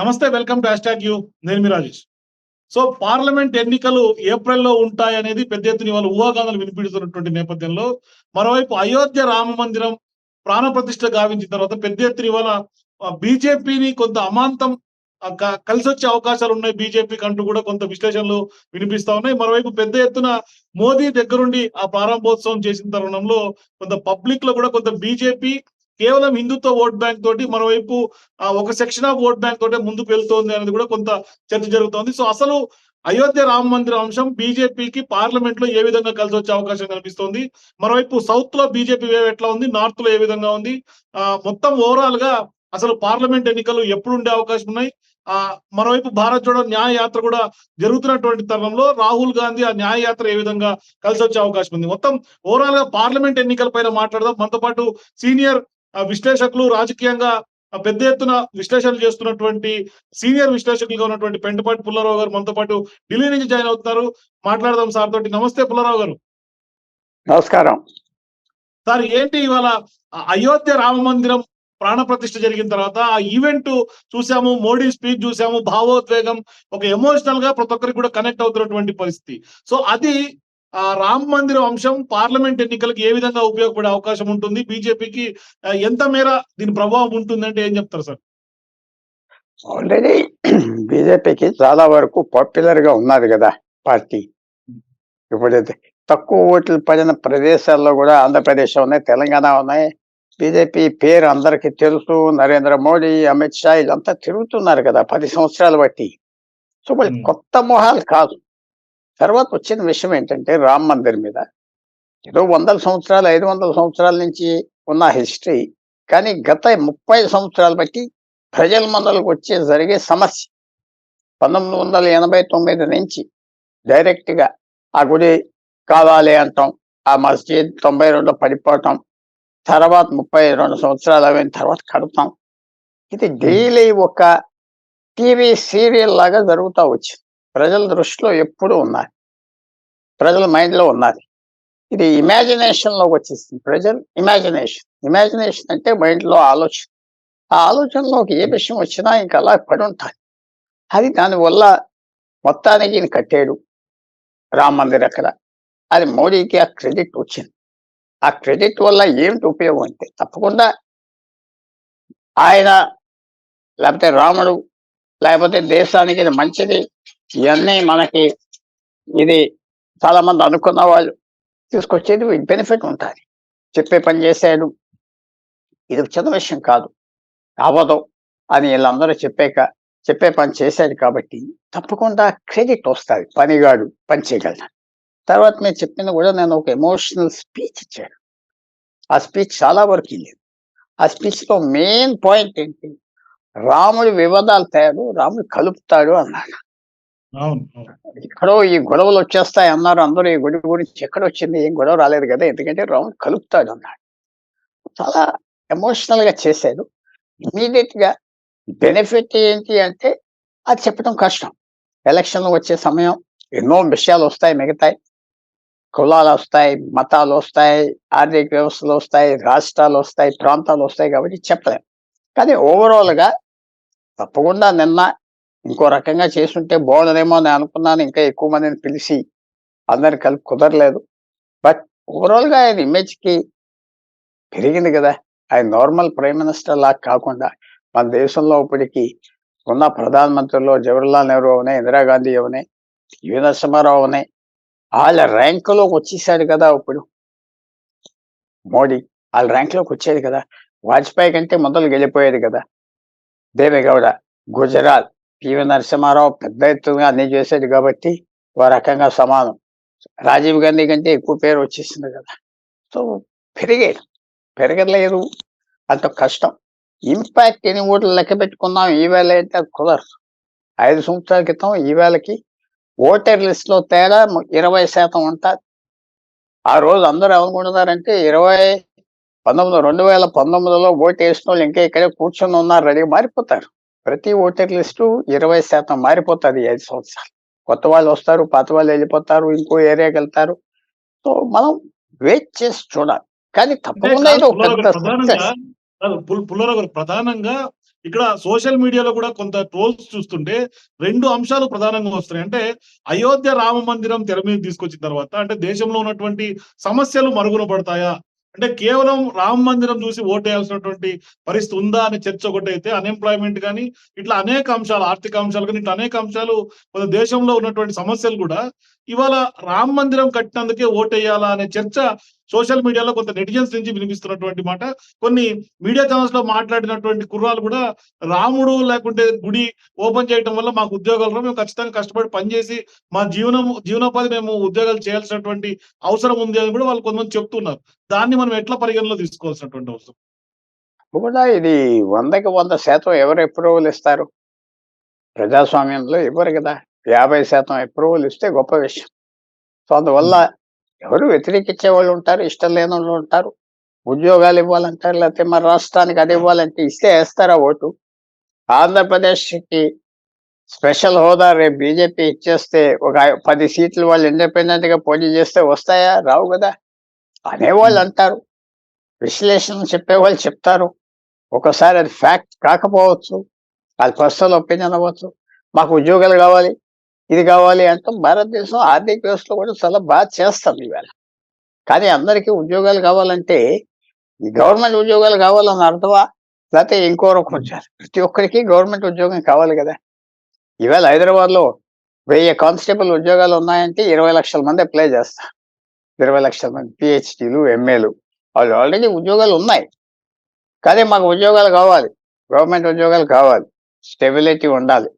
నమస్తే welcome to hash you. నేను మీ Rajesh. So parliament ఎన్నికలు ఏప్రిల్లో ఉంటాయనేది పెద్ద ఎత్తున వాళ్ళు ఊహాగానాలు వినిపిస్తున్నటువంటి నేపథ్యంలో మరోవైపు అయోధ్య రామ మందిరం ప్రాణప్రతిష్ఠ గావించిన తర్వాత పెద్ద ఎత్తున ఇవాళ బీజేపీని కొంత అమాంతం కలిసి వచ్చే అవకాశాలు ఉన్నాయి బీజేపీకి అంటూ కూడా కొంత విశ్లేషణలు వినిపిస్తా ఉన్నాయి. మరోవైపు పెద్ద ఎత్తున మోదీ దగ్గరుండి ఆ ప్రారంభోత్సవం చేసిన తరుణంలో కొంత పబ్లిక్లో కూడా కొంత బీజేపీ కేవలం హిందుత్వ ఓట్ బ్యాంక్ తోటి మరోవైపు వైపు ఒక సెక్షన్ ఆఫ్ ఓట్ బ్యాంక్ తోటే ముందుకు వెళ్తోంది అనేది కూడా కొంత చర్చ జరుగుతోంది. సో అసలు అయోధ్య రామ మందిర అంశం బీజేపీకి పార్లమెంట్లో ఏ విధంగా కలిసి వచ్చే అవకాశం కనిపిస్తోంది? మరోవైపు సౌత్లో బీజేపీ వేవ్ ఎట్లా ఉంది? నార్త్లో ఏ విధంగా ఉంది? ఆ మొత్తం ఓవరాల్గా అసలు పార్లమెంట్ ఎన్నికలు ఎప్పుడు ఉండే అవకాశం ఉన్నాయి? ఆ మరోవైపు భారత్ జోడో న్యాయ యాత్ర కూడా జరుగుతున్నటువంటి తరుణంలో రాహుల్ గాంధీ ఆ న్యాయ యాత్ర ఏ విధంగా కలిసి వచ్చే అవకాశం ఉంది? మొత్తం ఓవరాల్గా పార్లమెంట్ ఎన్నికల పైన మాట్లాడదాం. మనతో పాటు సీనియర్ విశ్లేషకులు రాజకీయంగా పెద్ద ఎత్తున విశ్లేషణలు చేస్తున్నటువంటి సీనియర్ విశ్లేషకులుగా ఉన్నటువంటి పెంటపాటి పుల్లారావు గారు మనతో పాటు ఢిల్లీ నుంచి జాయిన్ అవుతున్నారు. మాట్లాడదాం సార్ తోటి. నమస్తే పుల్లారావు గారు. నమస్కారం. సార్ ఏంటి ఇవాళ అయోధ్య రామ మందిరం ప్రాణ ప్రతిష్ఠ జరిగిన తర్వాత ఆ ఈవెంట్ చూసాము మోడీ స్పీచ్ చూసాము భావోద్వేగం ఒక ఎమోషనల్గా ప్రతి ఒక్కరికి కూడా కనెక్ట్ అవుతున్నటువంటి పరిస్థితి. సో అది ఆ రామ మందిరం అంశం పార్లమెంట్ ఎన్నికలకు ఏ విధంగా ఉపయోగపడే అవకాశం ఉంటుంది? బీజేపీకి ఎంత మేర దీని ప్రభావం ఉంటుందంటే ఏం చెప్తారు సార్? ఆల్రెడీ బీజేపీకి చాలా వరకు పాపులర్గా ఉన్నది కదా పార్టీ. ఇప్పుడైతే తక్కువ ఓట్లు పడిన ప్రదేశాల్లో కూడా ఆంధ్రప్రదేశ్ ఉన్నాయి తెలంగాణ ఉన్నాయి. బీజేపీ పేరు అందరికీ తెలుసు. నరేంద్ర మోడీ అమిత్ షా ఇదంతా తిరుగుతున్నారు కదా పది సంవత్సరాలు బట్టి. సో వాళ్ళు. కొత్త మొహాలు కాదు. తర్వాత వచ్చిన విషయం ఏంటంటే రామ్ మందిర్ మీద ఏదో వందల సంవత్సరాలు ఐదు వందల సంవత్సరాల నుంచి ఉన్న హిస్టరీ. కానీ గత ముప్పై సంవత్సరాలు బట్టి ప్రజల మందలకు వచ్చే జరిగే సమస్య. పంతొమ్మిది వందల ఎనభై తొమ్మిది నుంచి డైరెక్ట్గా ఆ గుడి కావాలి అంటాం ఆ మస్జిద్ తొంభై రెండు పడిపోవటం తర్వాత ముప్పై రెండు సంవత్సరాలు అయిన తర్వాత కడతాం. ఇది డైలీ ఒక టీవీ సీరియల్ లాగా జరుగుతూ వచ్చింది. ప్రజల దృష్టిలో ఎప్పుడూ ఉన్నది ప్రజల మైండ్లో ఉన్నది ఇది ఇమాజినేషన్లోకి వచ్చేసింది. ప్రజలు ఇమాజినేషన్. ఇమాజినేషన్ అంటే మైండ్లో ఆలోచన. ఆ ఆలోచనలోకి ఏ విషయం వచ్చినా ఇంకా అలా పడి ఉంటాయి అది దానివల్ల మొత్తానికి ఈయన కట్టాడు రామ మందిర్ అక్కడ. అది మోడీకి ఆ క్రెడిట్ వచ్చింది. ఆ క్రెడిట్ వల్ల ఏమిటి ఉపయోగం అంటే తప్పకుండా ఆయన లేకపోతే రాముడు లేకపోతే దేశానికి ఇది మంచిది. ఇవన్నీ మనకి ఇది చాలా మంది అనుకున్న వాళ్ళు తీసుకొచ్చేది బెనిఫిట్ ఉంటుంది. చెప్పే పని చేశాడు ఇది చిన్న విషయం కాదు. అవ్వదు అని వీళ్ళందరూ చెప్పాక చెప్పే పని చేశాడు కాబట్టి తప్పకుండా క్రెడిట్ వస్తుంది. పనిగాడు పని చేయగలడు. తర్వాత మీరు చెప్పింది కూడా నేను ఒక ఎమోషనల్ స్పీచ్ ఇచ్చాను. ఆ స్పీచ్ చాలా వరకు వెళ్ళింది ఆ స్పీచ్లో మెయిన్ పాయింట్ ఏంటి? రాముడు వివాదాలు తయారు రాముడు కలుపుతాడు అన్నాడు. ఎక్కడో ఈ గొడవలు వచ్చేస్తాయి అన్నారు. అందరూ ఈ గుడి గురించి ఎక్కడ వచ్చింది ఏం గొడవ రాలేదు కదా. ఎందుకంటే రాముడు కలుపుతాడు అన్నాడు. చాలా ఎమోషనల్గా చేశాడు. ఇమీడియట్గా బెనిఫిట్ ఏంటి అంటే అది చెప్పడం కష్టం. ఎలక్షన్లు వచ్చే సమయం ఎన్నో విషయాలు వస్తాయి మిగతాయి. కులాలు వస్తాయి మతాలు వస్తాయి ఆర్థిక వ్యవస్థలు వస్తాయి రాష్ట్రాలు వస్తాయి ప్రాంతాలు వస్తాయి కాబట్టి చెప్పలేం. కానీ ఓవరాల్గా తప్పకుండా నిన్న ఇంకో రకంగా చేస్తుంటే బాగుండదేమో అని అనుకున్నాను. ఇంకా ఎక్కువ మందిని పిలిచి అందరి కలిపి కుదరలేదు. బట్ ఓవరాల్గా ఆయన ఇమేజ్కి పెరిగింది కదా. ఆయన నార్మల్ ప్రైమ్ మినిస్టర్ లా కాకుండా మన దేశంలో ఇప్పటికి ఉన్న ప్రధానమంత్రుల్లో జవహర్లాల్ నెహ్రూ అవనే ఇందిరాగాంధీ అవనే యువ నరసింహారావు అవనే వాళ్ళ ర్యాంకులోకి వచ్చేసాడు కదా ఇప్పుడు. మోడీ వాళ్ళ ర్యాంకులోకి వచ్చేది కదా. వాజ్పేయి కంటే మొదలు గెలిపోయేది కదా. దేవేగౌడ గుజరాత్ పివి నరసింహారావు పెద్ద ఎత్తుగా అన్ని చేశాడు కాబట్టి ఓ రకంగా సమానం. రాజీవ్ గాంధీ కంటే ఎక్కువ పేరు వచ్చేసింది కదా. సో పెరిగాడు పెరగలేదు. అంత కష్టం. ఇంపాక్ట్ ఎన్ని ఓట్లు లెక్క పెట్టుకున్నాం ఈవేళ అయితే అది కుదరదు. ఐదు సంవత్సరాల క్రితం ఈవేళకి ఓటర్ లిస్ట్లో తేడా ఇరవై శాతం ఉంటుంది ఆ రోజు అందరూ ఏమనుకుంటున్నారంటే ఇరవై పంతొమ్మిది రెండు వేల పంతొమ్మిదిలో ఓటు వేసిన వాళ్ళు ఇంకా ఇక్కడే కూర్చొని ఉన్నారు రెడీ మారిపోతారు. ప్రతి ఓటర్ లిస్టు ఇరవై శాతం మారిపోతుంది ఐదు సంవత్సరాలు. కొత్త వాళ్ళు వస్తారు పాత వాళ్ళు వెళ్ళిపోతారు ఇంకో ఏరియాకి వెళ్తారు సో మనం వెయిట్ చేసి చూడాలి. కానీ తప్పకుండా ఇది గారు ప్రధానంగా ఇక్కడ సోషల్ మీడియాలో కూడా కొంత ట్రోల్స్ చూస్తుంటే రెండు అంశాలు ప్రధానంగా వస్తున్నాయి. అంటే అయోధ్య రామ మందిరం తెర మీద తీసుకొచ్చిన తర్వాత అంటే దేశంలో ఉన్నటువంటి సమస్యలు మరుగున పడతాయా అంటే కేవలం రామ మందిరం చూసి ఓటేయాల్సినటువంటి పరిస్థితి ఉందా అనే చర్చ ఒకటైతే అన్ఎంప్లాయ్మెంట్ కానీ ఇట్లా అనేక అంశాలు ఆర్థిక అంశాలు కానీ ఇట్లా అనేక అంశాలు మన దేశంలో ఉన్నటువంటి సమస్యలు కూడా ఇవాళ రామ మందిరం కట్టినందుకే ఓటేయాలా అనే చర్చ సోషల్ మీడియాలో కొంత నెటిజన్స్ నుంచి వినిపిస్తున్నటువంటి మాట. కొన్ని మీడియా ఛానల్స్లో మాట్లాడినటువంటి కుర్రాలు కూడా రాముడు లేకుంటే గుడి ఓపెన్ చేయడం వల్ల మాకు ఉద్యోగాలు మేము ఖచ్చితంగా కష్టపడి పనిచేసి మా జీవనం జీవనోపాధి మేము ఉద్యోగాలు చేయాల్సినటువంటి అవసరం ఉంది అని కూడా వాళ్ళు కొంతమంది చెప్తున్నారు. దాన్ని మనం ఎట్లా పరిగణలో తీసుకోవాల్సినటువంటి అవసరం? కూడా ఇది వందకి వంద శాతం ఎవరు అప్రూవల్ ఇస్తారు? ప్రజాస్వామ్యంలో ఇవ్వరు కదా? యాభై శాతం అప్రూవల్ ఇస్తే గొప్ప విషయం. సో అందువల్ల ఎవరు వ్యతిరేకించే వాళ్ళు ఉంటారు ఇష్టం లేని వాళ్ళు ఉంటారు. ఉద్యోగాలు ఇవ్వాలంటారు లేకపోతే మన రాష్ట్రానికి అది ఇవ్వాలంటే ఇస్తే వేస్తారా ఓటు? ఆంధ్రప్రదేశ్కి స్పెషల్ హోదా రేపు బీజేపీ ఇచ్చేస్తే ఒక పది సీట్లు వాళ్ళు ఇండిపెండెంట్గా పోటీ చేస్తే వస్తాయా? రావు కదా. అనేవాళ్ళు అంటారు. విశ్లేషణ చెప్పేవాళ్ళు చెప్తారు. ఒకసారి అది ఫ్యాక్ట్ కాకపోవచ్చు. అది పర్సనల్ ఒపీనియన్ అవ్వచ్చు. మాకు ఉద్యోగాలు కావాలి. ఇది కావాలి అంటే. భారతదేశం ఆర్థిక వ్యవస్థలో కూడా చాలా బాగా చేస్తాం ఇవాళ. కానీ అందరికీ ఉద్యోగాలు కావాలంటే ఈ గవర్నమెంట్ ఉద్యోగాలు కావాలని అర్థమా? లేకపోతే ఇంకో రకం వచ్చారు ప్రతి ఒక్కరికి గవర్నమెంట్ ఉద్యోగం కావాలి కదా. ఈవేళ హైదరాబాద్లో వెయ్యి కానిస్టేబుల్ ఉద్యోగాలు ఉన్నాయంటే ఇరవై లక్షల మంది అప్లై చేస్తారు ఇరవై లక్షల మంది పిహెచ్డీలు ఎంఏలు. వాళ్ళు ఆల్రెడీ ఉద్యోగాలు ఉన్నాయి. కానీ మాకు ఉద్యోగాలు కావాలి. గవర్నమెంట్ ఉద్యోగాలు కావాలి. స్టెబిలిటీ ఉండాలి.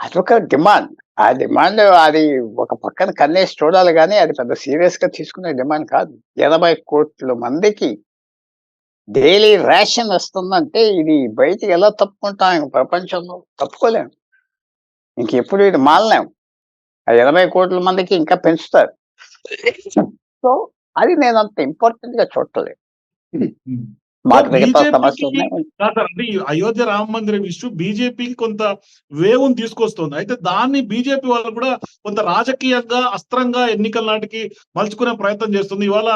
అదొక డిమాండ్. ఆ డిమాండ్ అది ఒక పక్కన కన్నేసి చూడాలి కానీ అది పెద్ద సీరియస్గా తీసుకునే డిమాండ్ కాదు. ఎనభై కోట్ల మందికి డైలీ రేషన్ వస్తుందంటే ఇది బయటికి ఎలా తప్పుకుంటాం ఇంక ప్రపంచంలో? తప్పుకోలేము ఇంక ఎప్పుడు ఇది మానలేం. ఆ ఎనభై కోట్ల మందికి ఇంకా పెంచుతారు. సో అది నేను అంత ఇంపార్టెంట్గా చూడలేదు మాకు మిగతా సమస్యలు ఉన్నాయి. అయోధ్య రామ మందిరం ఇష్యూ బీజేపీకి కొంత వేవును తీసుకొస్తుంది. అయితే దాన్ని బీజేపీ వాళ్ళు కూడా కొంత రాజకీయంగా అస్త్రంగా ఎన్నికల నాటికి మలుచుకునే ప్రయత్నం చేస్తుంది. ఇవాళ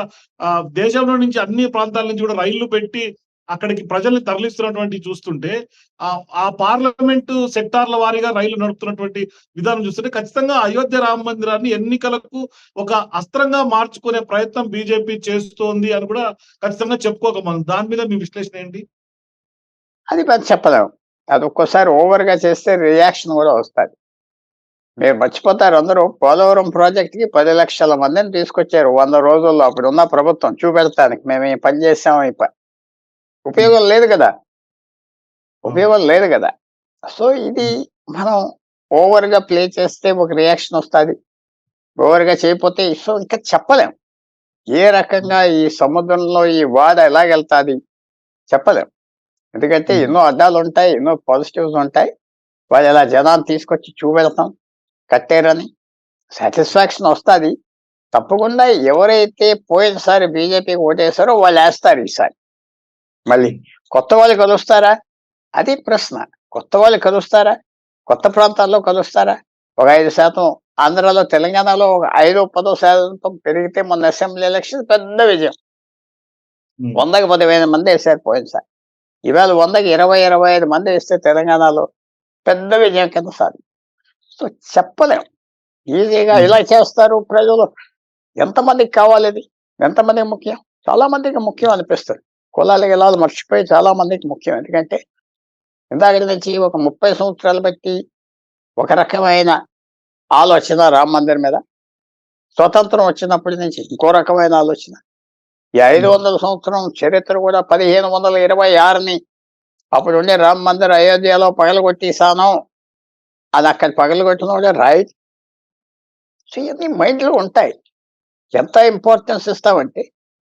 దేశంలో నుంచి అన్ని ప్రాంతాల నుంచి కూడా రైళ్ళు పెట్టి అక్కడికి ప్రజల్ని తరలిస్తున్నటువంటి చూస్తుంటే ఆ ఆ పార్లమెంటు సెక్టార్ల వారీగా రైలు నడుపుతున్నటువంటి విధానం చూస్తుంటే ఖచ్చితంగా అయోధ్య రామ మందిరాన్ని ఎన్నికలకు ఒక అస్త్రంగా మార్చుకునే ప్రయత్నం బీజేపీ చేస్తోంది అని కూడా ఖచ్చితంగా చెప్పుకోక మనం. దాని మీద మీ విశ్లేషణ ఏంటి? అది పెద్ద చెప్పలేము అది ఒక్కోసారి ఓవర్గా చేస్తే రియాక్షన్ కూడా వస్తుంది. మీరు మర్చిపోతారు అందరూ పోలవరం ప్రాజెక్ట్కి పది లక్షల మందిని తీసుకొచ్చారు. వంద రోజుల్లో అప్పుడు ఉన్న ప్రభుత్వం చూపెడతానికి. మేము ఈ పని చేసాము ఈ పని ఉపయోగం లేదు కదా. ఉపయోగం లేదు కదా. సో ఇది మనం ఓవర్గా ప్లే చేస్తే ఒక రియాక్షన్ వస్తుంది. ఓవర్గా చేయకపోతే సో ఇంకా చెప్పలేం. ఏ రకంగా ఈ సముద్రంలో ఈ వాడ ఎలాగెళ్తాది చెప్పలేం. ఎందుకంటే. ఎన్నో అడ్డాలు ఉంటాయి ఎన్నో పాజిటివ్స్ ఉంటాయి. వాళ్ళు ఎలా జనాన్ని తీసుకొచ్చి చూపెడతాం కట్టారని సాటిస్ఫాక్షన్ వస్తుంది. తప్పకుండా ఎవరైతే పోయినసారి బీజేపీకి ఓటేశారో వాళ్ళు వేస్తారు ఈసారి. మళ్ళీ కొత్త వాళ్ళు కలుస్తారా? అది ప్రశ్న. కొత్త వాళ్ళు కలుస్తారా? కొత్త ప్రాంతాల్లో కలుస్తారా? ఒక ఐదు శాతం ఆంధ్రాలో తెలంగాణలో ఒక ఐదో పదో శాతం పెరిగితే మొన్న అసెంబ్లీ ఎలక్షన్ పెద్ద విజయం. వందకి పదివేల మంది వేశారు పోయినసారి. ఇవాళ వందకి ఇరవై ఇరవై ఐదు మంది వేస్తే తెలంగాణలో పెద్ద విజయం కింద సార్ సో చెప్పలేం. ఈజీగా. ఇలా చేస్తారు ప్రజలు. ఎంతమందికి కావాలి ఇది? ఎంతమందికి ముఖ్యం? చాలా మందికి ముఖ్యం అనిపిస్తుంది. కులాలు గిలాలు మర్చిపోయి చాలా మందికి ముఖ్యం. ఎందుకంటే ఇందాక నుంచి ఒక ముప్పై సంవత్సరాలు బట్టి ఒక రకమైన ఆలోచన రామ మందిర్ మీద స్వతంత్రం వచ్చినప్పటి నుంచి ఇంకో రకమైన ఆలోచన. ఈ ఐదు వందల సంవత్సరం చరిత్ర కూడా పదిహేను వందల ఇరవై ఆరుని అప్పుడు ఉండే రామ మందిర్ అయోధ్యలో పగలగొట్టేసాను అది అక్కడ పగలగొట్టిన రైట్ సో ఇవన్నీ మైండ్లో ఉంటాయి. ఎంత ఇంపార్టెన్స్ ఇస్తామంటే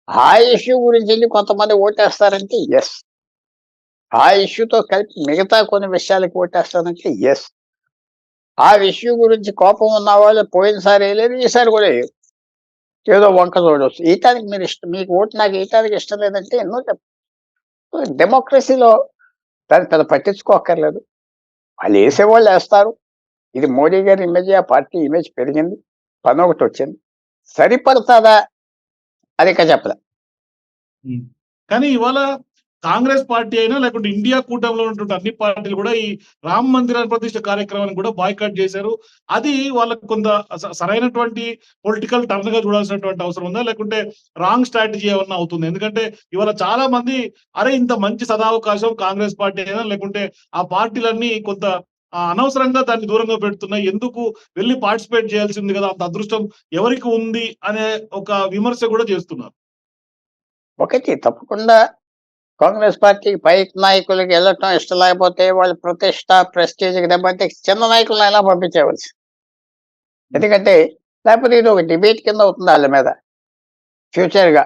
ఆ ఇష్యూ గురించి వెళ్ళి కొంతమంది ఓటేస్తారంటే ఎస్ ఆ ఇష్యూతో కలిపి మిగతా కొన్ని విషయాలకి ఓటేస్తారంటే ఎస్ ఆ ఇష్యూ గురించి కోపం ఉన్న వాళ్ళు పోయినసారి వేయలేదు ఈసారి కూడా వేయరు. ఏదో వంక చూడవచ్చు ఈటానికి మీరు ఇష్టం మీకు ఓటు నాకు ఈటానికి ఇష్టం లేదంటే ఎన్నో చెప్ డెమోక్రసీలో దాన్ని పెద్ద పట్టించుకోక్కర్లేదు. వాళ్ళు వేసేవాళ్ళు వేస్తారు. ఇది మోడీ గారి ఇమేజ్ ఆ పార్టీ ఇమేజ్ పెరిగింది. పని ఒకటి వచ్చింది. సరిపడుతుందా అది ఇక చెప్పలే. కానీ ఇవాళ కాంగ్రెస్ పార్టీ అయినా లేకుంటే ఇండియా కూటమిలో ఉన్నటువంటి అన్ని పార్టీలు కూడా ఈ రామ మందిర ప్రతిష్ట కార్యక్రమాన్ని కూడా బాయ్కాట్ చేశారు. అది వాళ్ళకు కొంత సరైనటువంటి పొలిటికల్ టర్న్గా చూడాల్సినటువంటి అవసరం ఉందా? లేకుంటే రాంగ్ స్ట్రాటజీ ఏమన్నా అవుతుంది? ఎందుకంటే ఇవాళ చాలా మంది అరే ఇంత మంచి సదావకాశం కాంగ్రెస్ పార్టీ అయినా లేకుంటే ఆ పార్టీలన్నీ కొంత అనవసరంగా దాన్ని దూరంగా పెడుతున్నాయి ఎందుకు వెళ్ళి పార్టిసిపేట్ చేయాల్సింది కదా అంత అదృష్టం ఎవరికి ఉంది అనే ఒక విమర్శ కూడా చేస్తున్నారు. ఒకటి తప్పకుండా కాంగ్రెస్ పార్టీ పై నాయకులకి వెళ్ళటం ఇష్టం లేకపోతే వాళ్ళ ప్రతిష్ట ప్రెస్టేజ్ దెబ్బతే చిన్న నాయకులను ఎలా పంపించేయవలసి ఎందుకంటే లేకపోతే ఇది ఒక డిబేట్ కింద అవుతుంది వాళ్ళ మీద. ఫ్యూచర్గా.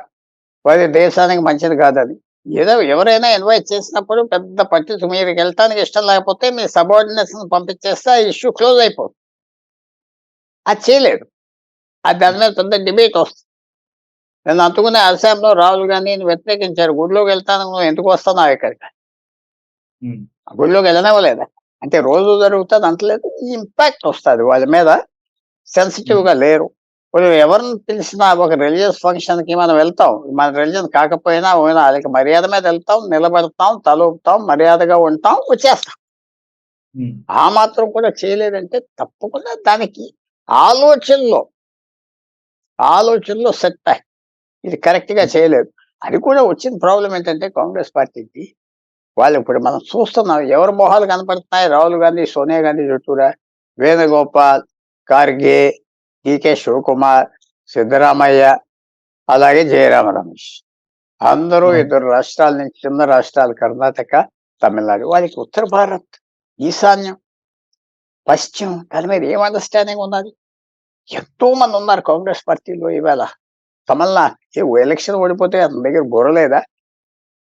గా దేశానికి మంచిది కాదని ఏదో ఎవరైనా ఇన్వైట్ చేసినప్పుడు పెద్ద పట్టి మీరు వెళ్ళటానికి ఇష్టం లేకపోతే మీ సబార్డినేట్స్ పంపించేస్తే ఆ ఇష్యూ క్లోజ్ అయిపోతుంది అది చేయలేదు. అది దాని మీద పెద్ద డిబేట్ వస్తుంది. నేను అందుకునే అస్సాంలో రాహుల్ గాంధీని వ్యతిరేకించారు. గుడిలోకి వెళ్తాను నువ్వు ఎందుకు వస్తున్నావు ఇక్కడికి? గుడిలోకి వెళ్ళనివ్వలేదా? అంటే రోజు జరుగుతుంది అంటలేదు ఈ ఇంపాక్ట్ వస్తుంది వాళ్ళ మీద. సెన్సిటివ్గా లేరు. ఇప్పుడు ఎవరిని పిలిచినా ఒక రిలీజియస్ ఫంక్షన్కి మనం వెళ్తాం. మన రిలీజన్ కాకపోయినా పోయినా వాళ్ళకి మర్యాద మీద వెళ్తాం నిలబడతాం తలూపుతాం మర్యాదగా ఉంటాం వచ్చేస్తాం. ఆ మాత్రం కూడా చేయలేదంటే తప్పకుండా దానికి ఆలోచనలో ఆలోచనలో సెట్ బ్యాక్ ఇది కరెక్ట్గా చేయలేదు. అది కూడా వచ్చిన ప్రాబ్లం ఏంటంటే కాంగ్రెస్ పార్టీకి వాళ్ళు ఇప్పుడు మనం చూస్తున్నాం ఎవరి మొహాలు కనపడుతున్నాయి? రాహుల్ గాంధీ సోనియా గాంధీ చుట్టూరా వేణుగోపాల్ ఖార్గే డికే శివకుమార్ సిద్ధరామయ్య అలాగే జయరామ రమేష్. అందరూ. ఇద్దరు రాష్ట్రాల నుంచి చిన్న రాష్ట్రాలు కర్ణాటక తమిళనాడు. వాళ్ళకి ఉత్తర భారత్ ఈశాన్యం పశ్చిమం దాని మీద ఏం అండర్స్టాండింగ్ ఉన్నది? ఎంతో మంది ఉన్నారు కాంగ్రెస్ పార్టీలో ఇవాళ. కమల్నాథ్ ఏ ఎలక్షన్ ఓడిపోతే అతని దగ్గర బుర్రలేదా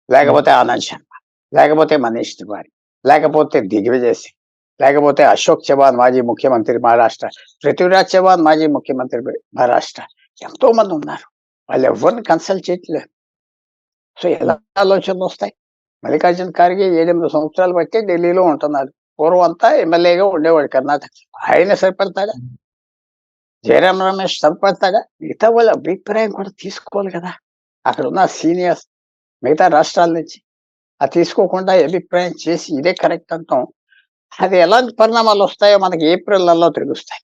లేకపోతే ఆనంద్ శర్మ లేకపోతే మనీష్ తివారీ లేకపోతే దిగ్విజయ్ సింగ్. లేకపోతే అశోక్ చవాన్ మాజీ ముఖ్యమంత్రి మహారాష్ట్ర పృథ్వీరాజ్ చవాన్ మాజీ ముఖ్యమంత్రి మహారాష్ట్ర ఎంతో మంది ఉన్నారు. వాళ్ళు ఎవరిని కన్సల్ట్ చేయట్లేదు. సో ఎలా ఆలోచనలు వస్తాయి? మల్లికార్జున ఖార్గే ఏడెనిమిది సంవత్సరాలు బట్టి ఢిల్లీలో ఉంటున్నారు పూర్వం అంతా ఎమ్మెల్యేగా ఉండేవాడు కర్ణాటక. ఆయన సరిపడతాడా? జయరాం రమేష్ సరిపడతాడా? మిగతా వాళ్ళ అభిప్రాయం కూడా తీసుకోవాలి కదా. అక్కడ ఉన్న సీనియర్స్ మిగతా రాష్ట్రాల నుంచి. అది తీసుకోకుండా అభిప్రాయం చేసి ఇదే కరెక్ట్ అంటాం. అది ఎలాంటి పరిణామాలు వస్తాయో మనకి ఏప్రిల్లో తెలుస్తాయి.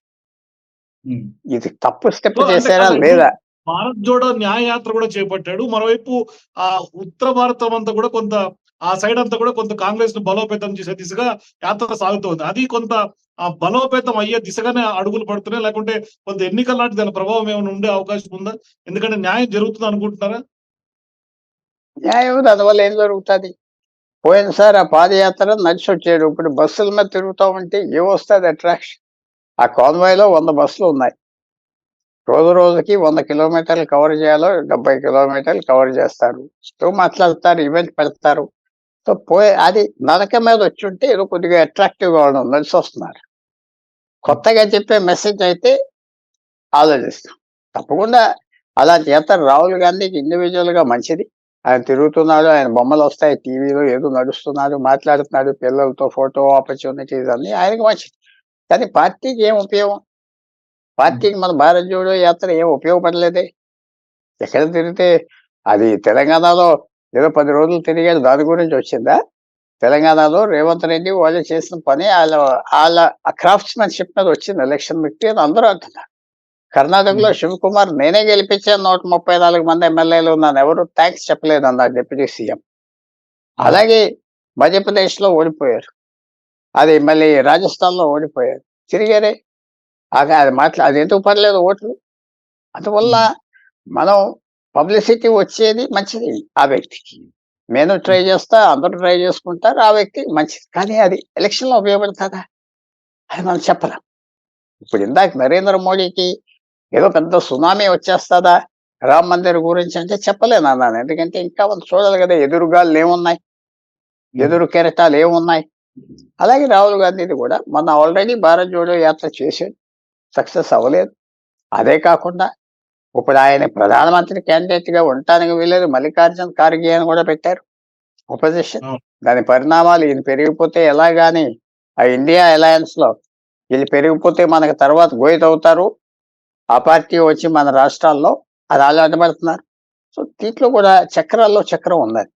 ఇది తప్పు స్టెప్ చేశారా లేదా? భారత్ జోడో న్యాయ యాత్ర కూడా చేపట్టాడు. మరోవైపు ఆ ఉత్తర భారతం అంతా కూడా కొంత ఆ సైడ్ అంతా కూడా కొంత కాంగ్రెస్ను బలోపేతం చేసే దిశగా యాత్ర సాగుతోంది. అది కొంత ఆ బలోపేతం అయ్యే దిశగానే అడుగులు పడుతున్నాయి. లేకుంటే కొంత ఎన్నికల నాటి దాని ప్రభావం ఏమైనా ఉండే అవకాశం ఉందా? ఎందుకంటే న్యాయం జరుగుతుంది అనుకుంటున్నారా? న్యాయం దానివల్ల ఏం జరుగుతుంది? పోయినసారి ఆ పాదయాత్ర నడిచి వచ్చాడు ఇప్పుడు బస్సుల మీద తిరుగుతా ఉంటే ఏమొస్తుంది అట్రాక్షన్ ఆ కాన్వాయ్లో వంద బస్సులు ఉన్నాయి. రోజు రోజుకి వంద కిలోమీటర్లు కవర్ చేయాలో డెబ్బై కిలోమీటర్లు కవర్ చేస్తారు. సో మాట్లాడతారు ఈవెంట్ పెడతారు. సో పోయే అది నరక మీద వచ్చి ఉంటే ఏదో కొద్దిగా అట్రాక్టివ్గా ఉండడం నడిచి వస్తున్నారు. కొత్తగా చెప్పే మెసేజ్ అయితే ఆలోచిస్తాం. తప్పకుండా అలాంటి యాత్ర రాహుల్ గాంధీకి ఇండివిజువల్గా మంచిది. ఆయన తిరుగుతున్నాడు ఆయన బొమ్మలు వస్తాయి టీవీలో ఏదో నడుస్తున్నాడు మాట్లాడుతున్నాడు పిల్లలతో ఫోటో ఆపర్చునిటీస్ అన్ని ఆయనకు మంచిది. కానీ పార్టీకి ఏం ఉపయోగం? పార్టీకి మన భారత్ జోడో యాత్ర ఏం ఉపయోగపడలేదే? ఎక్కడ తిరిగితే అది తెలంగాణలో ఏదో పది రోజులు తిరిగాడు దాని గురించి వచ్చిందా? తెలంగాణలో రేవంత్ రెడ్డి వాళ్ళు చేసిన పని వాళ్ళ వాళ్ళ క్రాఫ్ట్స్ మ్యాన్షిప్ మీద వచ్చింది ఎలక్షన్ వ్యక్తి అని అందరూ అంటున్నారు. కర్ణాటకలో శివకుమార్ నేనే గెలిపించాను నూట ముప్పై నాలుగు మంది ఎమ్మెల్యేలు ఉన్నాను. ఎవరు? థ్యాంక్స్ చెప్పలేదు అన్నారు డిప్యూటీ సీఎం. అలాగే మధ్యప్రదేశ్లో ఓడిపోయారు. అది మళ్ళీ రాజస్థాన్లో ఓడిపోయారు. తిరిగారే. అది మాట్లా అది ఎందుకు పర్లేదు ఓట్లు? అందువల్ల మనం పబ్లిసిటీ వచ్చేది మంచిది ఆ వ్యక్తికి. నేను ట్రై చేస్తా అందరూ ట్రై చేసుకుంటారు ఆ వ్యక్తి మంచిది. కానీ అది ఎలక్షన్లో ఉపయోగపడుతుందా? అది మనం చెప్పలేం. ఇప్పుడు ఇందాక నరేంద్ర మోడీకి ఏదో పెద్ద సునామీ వచ్చేస్తుందా? రామ్ మందిర్ గురించి అంటే చెప్పలేను అన్నాను ఎందుకంటే ఇంకా మనం చూడాలి కదా ఎదురుగాలు ఏమున్నాయి? ఎదురు కెరటాలు ఏమున్నాయి? అలాగే రాహుల్ గాంధీది కూడా మన ఆల్రెడీ భారత్ జోడో యాత్ర చేసాడు సక్సెస్ అవ్వలేదు. అదే కాకుండా ఇప్పుడు ఆయన ప్రధానమంత్రి క్యాండిడేట్గా ఉండటానికి వీలేదు మల్లికార్జున్ ఖార్గే అని కూడా పెట్టారు. ఒపోజిషన్. దాని పరిణామాలు ఈయన పెరిగిపోతే ఎలా గాని ఆ ఇండియా అలయన్స్లో వీళ్ళు పెరిగిపోతే మనకు తర్వాత గోయిత అవుతారు. ఆ పార్టీ వచ్చి మన రాష్ట్రాల్లో అది అడ్డపడుతున్నారు. సో దీంట్లో కూడా చక్రాల్లో చక్రం ఉన్నది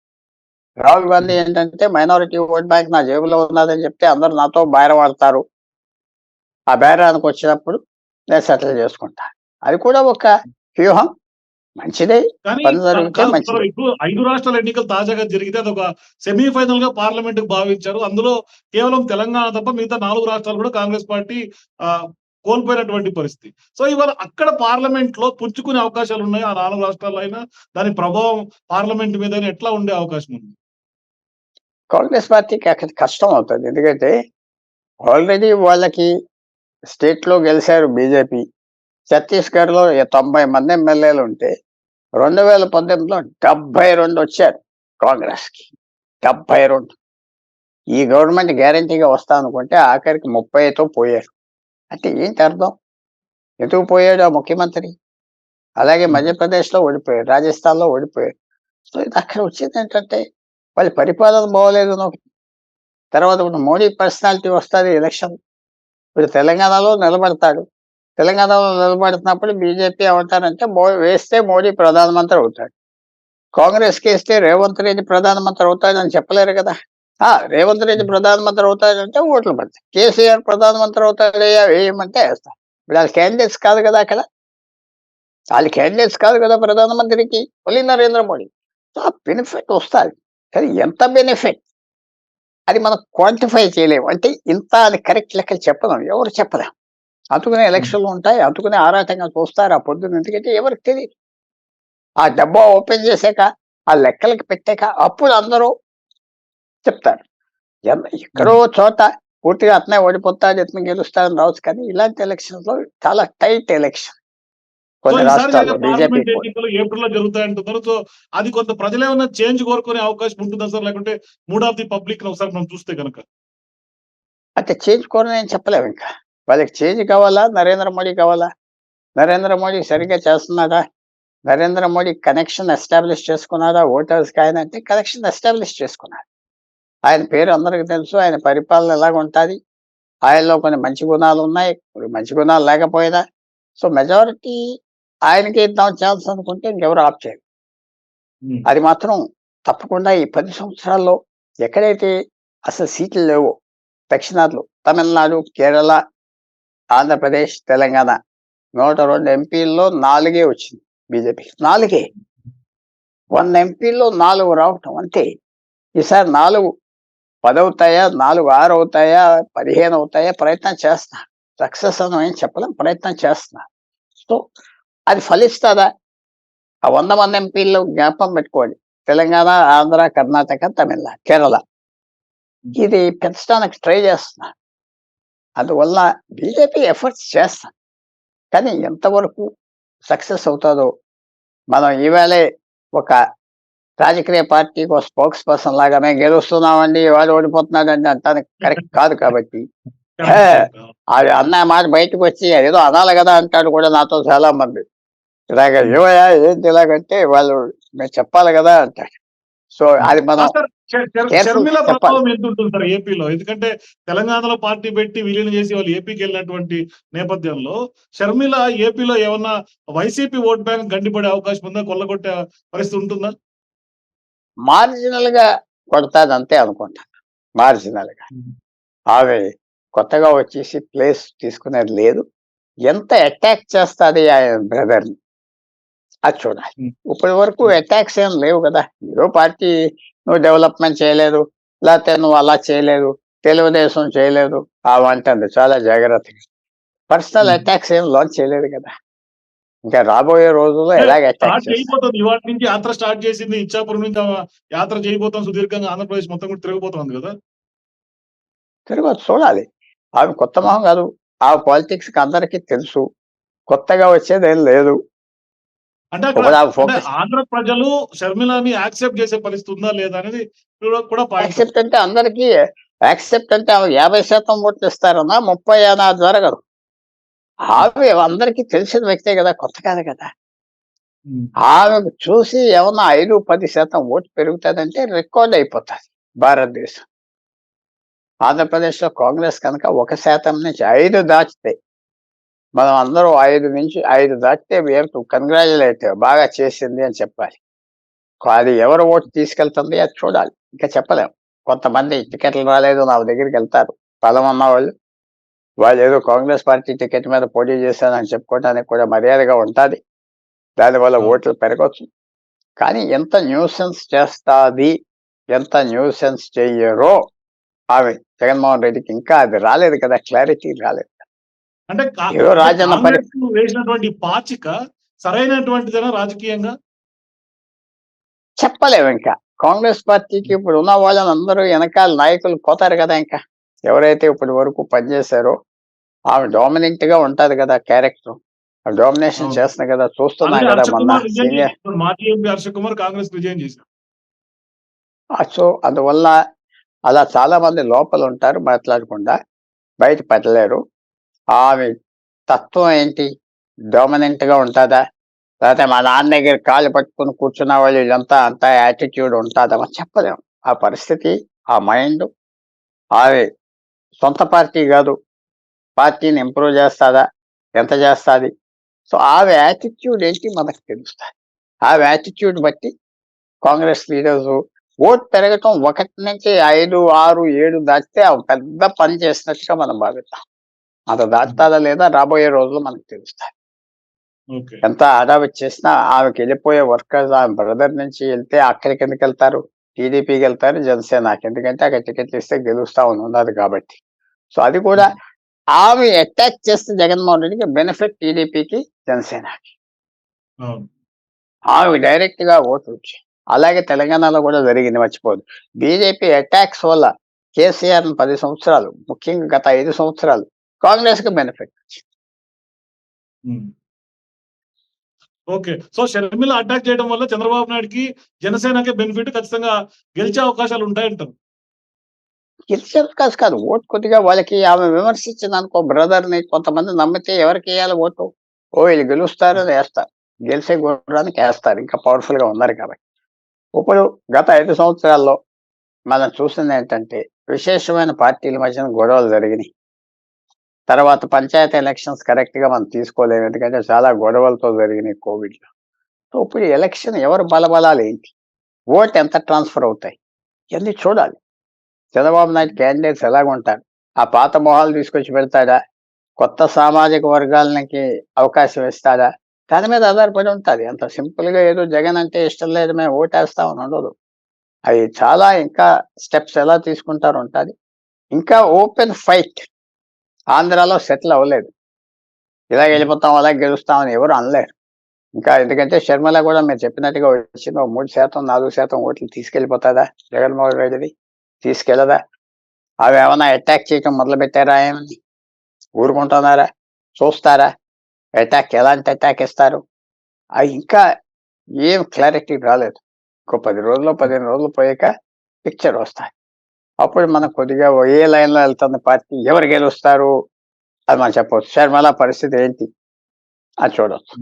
రాహుల్ గాంధీ ఏంటంటే మైనారిటీ ఓట్ బ్యాంక్ నా జేబులో ఉన్నదని చెప్తే అందరు నాతో బేరం ఆడతారు ఆ బేరానికి వచ్చినప్పుడు నేను సెటిల్ చేసుకుంటా. అది కూడా ఒక వ్యూహం. మంచిదే. ఐదు రాష్ట్రాల ఎన్నికలు తాజాగా జరిగితే అది ఒక సెమీఫైనల్గా పార్లమెంట్కు భావించారు. అందులో కేవలం తెలంగాణ తప్ప మిగతా నాలుగు రాష్ట్రాలు కూడా కాంగ్రెస్ పార్టీ కోల్పోయినటువంటి పరిస్థితి. సో ఇవాళ అక్కడ పార్లమెంట్లో పుంజుకునే అవకాశాలు ఉన్నాయి. ఆ నాలుగు రాష్ట్రాల్లో అయినా దాని ప్రభావం పార్లమెంట్ మీద ఎట్లా ఉండే అవకాశం ఉంది? కాంగ్రెస్ పార్టీకి అక్కడ కష్టం అవుతుంది. ఎందుకంటే ఆల్రెడీ వాళ్ళకి స్టేట్లో గెలిచారు బీజేపీ. ఛత్తీస్గఢ్లో తొంభై మంది ఎమ్మెల్యేలు ఉంటే రెండు వేల పంతొమ్మిదిలో డెబ్బై రెండు వచ్చారు కాంగ్రెస్కి డెబ్బై రెండు. ఈ గవర్నమెంట్ గ్యారంటీగా వస్తా అనుకుంటే ఆఖరికి ముప్పైతో పోయారు. అంటే ఏంటి అర్థం ఎందుకు పోయాడు ఆ ముఖ్యమంత్రి? అలాగే మధ్యప్రదేశ్లో ఓడిపోయారు రాజస్థాన్లో ఓడిపోయారు సో ఇది అక్కడ వచ్చింది ఏంటంటే వాళ్ళ పరిపాలన బాగోలేదు తర్వాత ఇప్పుడు మోడీ పర్సనాలిటీ వస్తుంది ఎలక్షన్. ఇప్పుడు తెలంగాణలో నిలబడతాడు. తెలంగాణలో నిలబడుతున్నప్పుడు బీజేపీ మో వేస్తే మోడీ ప్రధానమంత్రి అవుతాడు. కాంగ్రెస్కి వేస్తే రేవంత్ రెడ్డి ప్రధానమంత్రి అవుతాడని చెప్పలేరు కదా. రేవంత్ రెడ్డి ప్రధానమంత్రి అవుతాడంటే ఓట్లు పడతాయి. కేసీఆర్ ప్రధానమంత్రి అవుతాడయ్యా వేయమంటే వేస్తాం. ఇప్పుడు వాళ్ళ క్యాండిడేట్స్ కాదు కదా అక్కడ. వాళ్ళ క్యాండిడేట్స్ కాదు కదా ప్రధానమంత్రికి. ఓన్లీ నరేంద్ర మోడీ. సో ఆ బెనిఫిట్ వస్తుంది. కానీ ఎంత బెనిఫిట్ అది మనం క్వాంటిఫై చేయలేము. అంటే ఇంత అని కరెక్ట్ లెక్కలు చెప్పలేం ఎవరు చెప్పలేం అందుకునే ఎలక్షన్లు ఉంటాయి. అందుకునే ఆరాటంగా చూస్తారు. ఆ పొద్దున్న ఎందుకంటే ఎవరికి తెలియదు. ఆ డబ్బా ఓపెన్ చేశాక ఆ లెక్కలకి పెట్టాక అప్పుడు అందరూ చెప్తారు. ఎక్కడో చోట పూర్తిగా అతనే ఓడిపోతాడు ఇతను గెలుస్తాడని రావచ్చు కానీ ఇలాంటి ఎలక్షన్స్లో చాలా టైట్ ఎలక్షన్. కొన్ని రాష్ట్రాల్లో బీజేపీ జరుగుతాయంటున్నారు సో అది కొంత ప్రజలు ఏమైనా చేంజ్ కోరుకునే అవకాశం ఉంటుందా సార్? లేకుంటే మూడ్ ఆఫ్ ది పబ్లిక్ ఒకసారి మనం చూస్తే కనుక అంటే చేంజ్ కోరని నేను చెప్పలేము ఇంకా. వాళ్ళకి చేంజ్ కావాలా? నరేంద్ర మోడీ కావాలా? నరేంద్ర మోడీ సరిగ్గా చేస్తున్నాడా? నరేంద్ర మోడీ కనెక్షన్ ఎస్టాబ్లిష్ చేసుకున్నాడా? ఓటర్స్కి ఆయన అంటే కనెక్షన్ ఎస్టాబ్లిష్ చేసుకున్నాడు. ఆయన పేరు అందరికి తెలుసు. ఆయన పరిపాలన ఎలాగ ఉంటుంది? ఆయనలో కొన్ని మంచి గుణాలు ఉన్నాయి. కొన్ని మంచి గుణాలు లేకపోయినా సో మెజారిటీ ఆయనకి ఇద్దాం ఛాన్స్ అనుకుంటే ఇంకెవరు ఆప్ చేయరు. అది మాత్రం తప్పకుండా ఈ పది సంవత్సరాల్లో ఎక్కడైతే అసలు సీట్లు లేవో దక్షిణాదిలో తమిళనాడు కేరళ ఆంధ్రప్రదేశ్ తెలంగాణ నూట రెండు ఎంపీల్లో నాలుగే వచ్చింది బీజేపీ. నాలుగే. వన్ ఎంపీలో నాలుగు రావటం అంటే ఈసారి నాలుగు పదవుతాయా నాలుగు ఆరు అవుతాయా పదిహేను అవుతాయా ప్రయత్నం చేస్తున్నా సక్సెస్ అని ఏం చెప్పలేం ప్రయత్నం చేస్తున్నా సో అది ఫలిస్తుందా? ఆ వంద మంది ఎంపీల్లో జ్ఞాపకం పెట్టుకోండి. తెలంగాణ ఆంధ్ర కర్ణాటక తమిళనాడు కేరళ. ఇది పెంచడానికి ట్రై చేస్తున్నా. అందువల్ల బీజేపీ ఎఫర్ట్స్ చేస్తాం. కానీ ఎంతవరకు సక్సెస్ అవుతుందో. మనం ఈవేళ ఒక రాజకీయ పార్టీకి ఒక స్పోక్స్ పర్సన్ లాగా మేము గెలుస్తున్నామండి వాడు ఓడిపోతున్నాడండి అంటానికి కరెక్ట్ కాదు కాబట్టి. అది అన్న మాట బయటకు వచ్చి ఏదో అనాలి కదా అంటాడు కూడా నాతో చాలా మంది. ఇలాగ ఏమయ్యా ఏంటి ఇలాగంటే వాళ్ళు మేము చెప్పాలి కదా అంటాడు సో అది మనం షర్మిల. ప్రభావం ఎంత ఉంటుంది సార్ ఏపీలో? ఎందుకంటే తెలంగాణలో పార్టీ పెట్టి విలీనం చేసి వాళ్ళు ఏపీకి వెళ్ళినటువంటి నేపథ్యంలో షర్మిల ఏపీలో ఏమన్నా వైసీపీ ఓట్ బ్యాంక్ గండిపడే అవకాశం ఉందా కొల్లగొట్టే పరిస్థితి ఉంటుందా? మార్జినల్గా కొడతాది అంతే అనుకుంటాను మార్జినల్గా. ఆమె కొత్తగా వచ్చేసి ప్లేస్ తీసుకునేది లేదు. ఎంత అటాక్ చేస్తుంది ఆయన బ్రదర్ని? అది చూడాలి. ఇప్పటి వరకు అటాక్స్ ఏం లేవు కదా. ఏదో పార్టీ నువ్వు డెవలప్మెంట్ చేయలేదు లేకపోతే నువ్వు అలా చేయలేదు తెలుగుదేశం చేయలేదు అంటుంది చాలా జాగ్రత్తగా. పర్సనల్. అటాక్స్ ఏం లాంచ్ చేయలేదు కదా. ఇంకా రాబోయే రోజుల్లో ఎలాగ స్టార్ట్ చేయబోతుంది. ఇవాటి నుంచి యాత్ర స్టార్ట్ చేసింది ఇచ్చాపురం నుంచి యాత్ర చేయబోతాం సుదీర్ఘంగా ఆంధ్రప్రదేశ్ మొత్తం కూడా తిరగబోతోంది కదా? తిరిగి వచ్చి చూడాలి. ఆమె కొత్త మొహం కాదు. ఆ పాలిటిక్స్కి అందరికీ తెలుసు. కొత్తగా వచ్చేది ఏం లేదు. అంటే ఆంధ్ర ప్రజలు షర్మిలని యాక్సెప్ట్ చేసే పరిస్థితి ఉందా లేదా అనేది కూడా- యాక్సెప్ట్ అంటే అందరికీ యాక్సెప్ట్ అంటే యాభై శాతం ఓట్లు ఇస్తారన్నా ముప్పై అనా జరగదు ఆమె అందరికీ తెలిసిన వ్యక్తే కదా కొత్త కాదు కదా. ఆమె చూసి ఏమన్నా ఐదు పది శాతం ఓటు పెరుగుతుందంటే రికార్డ్ అయిపోతుంది భారతదేశం. ఆంధ్రప్రదేశ్లో కాంగ్రెస్ కనుక ఒక శాతం నుంచి ఐదు దాటితే మనం అందరూ ఐదు నుంచి ఐదు దాటితే వేరు కంగ్రాచులేట్ బాగా చేసింది అని చెప్పాలి. అది ఎవరు ఓటు తీసుకెళ్తుంది అది చూడాలి. ఇంకా చెప్పలేం. కొంతమంది టికెట్లు రాలేదు నా దగ్గరికి వెళ్తారు. బలం ఉన్న వాళ్ళు వాళ్ళు ఏదో కాంగ్రెస్ పార్టీ టికెట్ మీద పోటీ చేశానని చెప్పుకోవడానికి కూడా మర్యాదగా ఉంటుంది. దానివల్ల. ఓట్లు పెరగచ్చు. కానీ ఎంత న్యూసెన్స్ చేస్తాది ఎంత న్యూసెన్స్ చెయ్యరో ఆమె జగన్మోహన్ రెడ్డికి ఇంకా అది రాలేదు కదా క్లారిటీ రాలేదు అంటే రాజన్న వేసినటువంటి పాచిక సరైనటువంటిదేనా రాజకీయంగా? చెప్పలేము ఇంకా. కాంగ్రెస్ పార్టీకి ఇప్పుడు ఉన్న వాళ్ళని అందరూ వెనకాల నాయకులు పోతారు కదా ఇంకా. ఎవరైతే ఇప్పటి వరకు పనిచేశారో ఆమె డామినెంట్గా ఉంటది కదా క్యారెక్టర్ డామినేషన్. చేస్తుంది కదా చూస్తున్నా కదా మొన్న కుమార్ కాంగ్రెస్ చేశారు సో అందువల్ల అలా చాలా మంది లోపల ఉంటారు మాట్లాడకుండా బయట పెట్టలేరు. ఆమె తత్వం ఏంటి? డామినెంట్గా ఉంటుందా? లేకపోతే మా నాన్న దగ్గర కాళ్ళు పట్టుకుని కూర్చున్న వాళ్ళు ఇదంతా అంతా యాటిట్యూడ్ ఉంటుందా? మనం చెప్పలేము. ఆ పరిస్థితి ఆ మైండ్ ఆమె సొంత పార్టీ కాదు. పార్టీని ఇంప్రూవ్ చేస్తుందా? ఎంత చేస్తుంది? సో ఆమె యాటిట్యూడ్ ఏంటి మనకు తెలుస్తుంది ఆమె యాటిట్యూడ్ బట్టి కాంగ్రెస్ లీడర్స్ ఓట్ పెరగటం ఒకటి నుంచి ఐదు ఆరు ఏడు దాటితే ఆ పెద్ద పని చేసినట్టుగా మనం భావిస్తాం అంత దాటుతాదా లేదా రాబోయే రోజుల్లో మనకు తెలుస్తాయి. ఎంత అడావిట్ చేసినా ఆమెకి వెళ్ళిపోయే వర్కర్స్ ఆమె బ్రదర్ నుంచి వెళ్తే అక్కడికి ఎందుకు వెళ్తారు? టీడీపీకి వెళ్తారు జనసేనకి. ఎందుకంటే అక్కడ టికెట్లు ఇస్తే గెలుస్తా ఉన్నది కాబట్టి. సో అది కూడా ఆమె అటాక్ చేస్తే జగన్మోహన్ రెడ్డికి బెనిఫిట్ టీడీపీకి జనసేనకి. ఆమె డైరెక్ట్గా ఓట్లు వచ్చాయి అలాగే తెలంగాణలో కూడా జరిగింది మర్చిపోదు బీజేపీ అటాక్స్ వల్ల కేసీఆర్ పది సంవత్సరాలు ముఖ్యంగా గత ఐదు సంవత్సరాలు కాంగ్రెస్కి benefit. Okay. So Sharmila attack చేయడం వల్ల చంద్రబాబు నాయుడుకి జనసేనకే బెనిఫిట్ ఖచ్చితంగా గెలిచే అవకాశాలు ఉంటాయంటారు. గెలిచారు కాదు కాదు. ఓటు కొద్దిగా వాళ్ళకి ఆమె విమర్శించింది అనుకో బ్రదర్ని కొంతమంది నమ్మితే ఎవరికి వేయాలి ఓటు? ఓ వీళ్ళు గెలుస్తారు వేస్తారు. గెలిచే గుర్రానికి వేస్తారు. ఇంకా పవర్ఫుల్గా ఉన్నారు కాబట్టి. ఇప్పుడు గత ఐదు సంవత్సరాల్లో మనం చూసింది ఏంటంటే విశేషమైన పార్టీల మధ్యన గొడవలు జరిగినాయి. తర్వాత పంచాయతీ ఎలక్షన్స్ కరెక్ట్గా మనం తీసుకోలేము. ఎందుకంటే చాలా గొడవలతో జరిగినాయి కోవిడ్లో సో ఇప్పుడు ఎలక్షన్ ఎవరు బలబలాలు ఏంటి? ఓట్ ఎంత ట్రాన్స్ఫర్ అవుతాయి? ఇవన్నీ చూడాలి. చంద్రబాబు నాయుడు క్యాండిడేట్స్ ఎలాగుంటారు ఆ పాత మొహాలు తీసుకొచ్చి పెడతాడా? కొత్త సామాజిక వర్గాలకి అవకాశం ఇస్తాడా? దాని మీద ఆధారపడి ఉంటుంది. అంత సింపుల్గా ఏదో జగన్ అంటే ఇష్టం లేదు మేము ఓటేస్తామని ఉండదు. అవి చాలా ఇంకా స్టెప్స్ ఎలా తీసుకుంటారు ఉంటుంది. ఇంకా ఓపెన్ ఫైట్ ఆంధ్రాలో సెటిల్ అవ్వలేదు. ఇలా వెళ్ళిపోతాం అలా గెలుస్తామని ఎవరు అనలేరు. ఇంకా ఎందుకంటే షర్మిల కూడా మీరు చెప్పినట్టుగా వచ్చింది ఒక మూడు శాతం నాలుగు శాతం ఓట్లు తీసుకెళ్ళిపోతుందా జగన్మోహన్ రెడ్డిది? తీసుకెళ్ళదా అవి ఏమైనా అటాక్ చేయటం మొదలు పెట్టారా ఏమని? ఊరుకుంటున్నారా? చూస్తారా? అటాక్ ఎలాంటి అటాక్ ఇస్తారు? అవి ఇంకా ఏం క్లారిటీ రాలేదు. ఇంకో పది రోజులు పదిహేను రోజులు పోయాక పిక్చర్ వస్తాయి. అప్పుడు మనం కొద్దిగా ఏ లైన్లో వెళ్తున్న పార్టీ? ఎవరు గెలుస్తారు? అది మనం చెప్పవచ్చు. శర్మల పరిస్థితి ఏంటి? అది చూడవచ్చు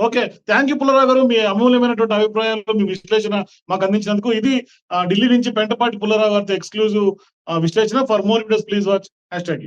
ఓకే థ్యాంక్ యూ పుల్లరావు గారు. మీ అమూల్యమైనటువంటి అభిప్రాయాలు మీ విశ్లేషణ మాకు అందించినందుకు. ఇది ఆ, ఢిల్లీ నుంచి పెంటపాటి పుల్లరావు గారితో ఎక్స్క్లూజివ్ విశ్లేషణ. For more videos please watch hashtag